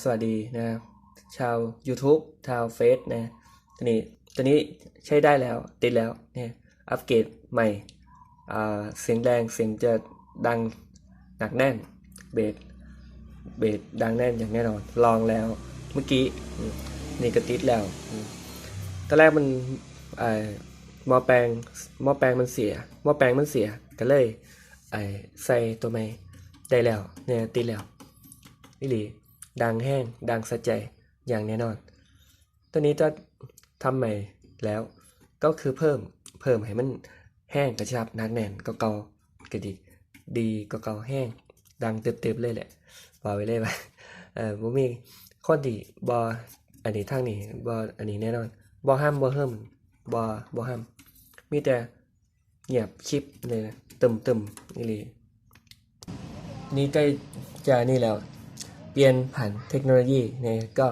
สวัสดีนะครับชาว YouTube ชาวเฟซนะตอนนี้ตอนนี้ใช้ได้แล้วติดแล้วเนี่ยอัปเกรดใหม่เสียงแรงเสียงจะดังหนักแน่นเบสเบสดังแน่นอย่างแน่นอน ลองแล้วเมื่อกี้นี่ก็ติดแล้วตอนแรกมันหม้อแปลงหม้อแปลงมันเสียหม้อแปลงมันเสียก็เลยใส่ตัวใหม่ได้แล้วเนี่ยติดแล้วนี่หลี ดังแห้ง ดังสะใจอย่างแน่นอน ตัวนี้จะทำใหม่แล้ว ก็คือเพิ่มเพิ่มให้มันแห้งกระชับนักแน่นก็เกาก็ดีดีก็เกาแห้ง ดังเต็มๆเลยแหละบอกไว้เลยว่าเออบ่มีคนที่บออันนี้ทางนี้บออันนี้แน่นอนบอห้ามบอเฮิมบอบอห้ามมีแต่เงียบคลิปเลยนะตึมตึมๆนี่หลีนี่ใกล้จะนี่แล้ว เปลี่ยนผ่านเทคโนโลยีเนี่ยก็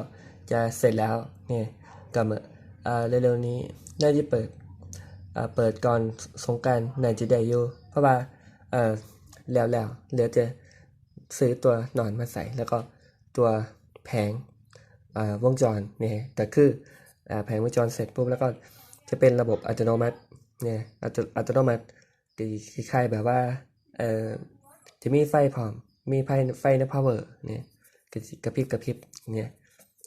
จะเสร็จแล้วเนี่ยกับเร็วๆนี้น่าจะเปิดเปิดก่อนสงการน่าจะได้อยู่เพราะว่าเออแล้วแล้วเหลือจะซื้อตัวหนอนมาใส่แล้วก็ตัวแผงวงจรเนี่ยก็คืออแผงวงจรเสร็จปุ๊บแล้วก็จะเป็นระบบอัตโนมัติเนี่ยอัตอัตโนมัติคล้ายๆแบบว่าเออจะมีไฟพร้อมมีไฟไฟใน power เนี่ย ก็สิกระพริบกระพริบเนี่ย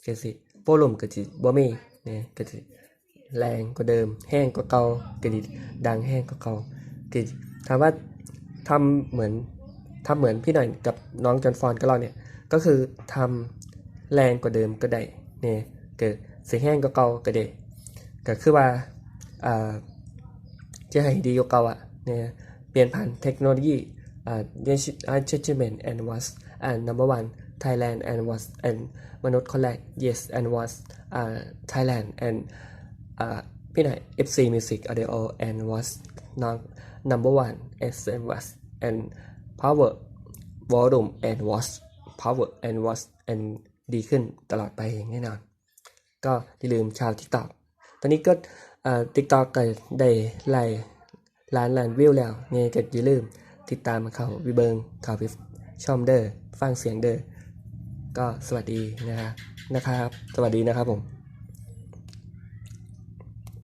ก็สิโปรลมก็สิบ่มีเนี่ยก็สิแรงกว่าเดิม แห้งกว่าเก่าก็สิดังแห้งกว่าเก่าก็ถามว่าทำเหมือนทำเหมือนพี่หน่อยกับน้องจอนฟอนก็เราเนี่ยก็คือทำแรงกว่าเดิมก็ได้เนี่ยเกิดสีแห้งกว่าเก่าก็ได้ก็คือว่าอ่าจะให้ดีกว่าเก่าอะเนี่ยเปลี่ยนผ่านเทคโนโลยีอ่า achievement and was and number one Thailand and was and มนุษย์คนแรก yes and was อ่า Thailand and อ่าพี่ไหน FC Music Audio and was น้อง number one S and was and power volume and was power and was and ดีขึ้นตลอดไปอย่างแน่นอน ก็อย่าลืมชาว TikTok ตอนนี้ก็เอ่อ TikTok ก็ได้ไล่ล้านล้านวิวแล้วไงก็อย่าลืมติดตามเขาวิเบิงเขาไปช่อมเด้อฟังเสียงเด้อ ก็สวัสดีนะฮะนะครับ สวัสดีนะครับผม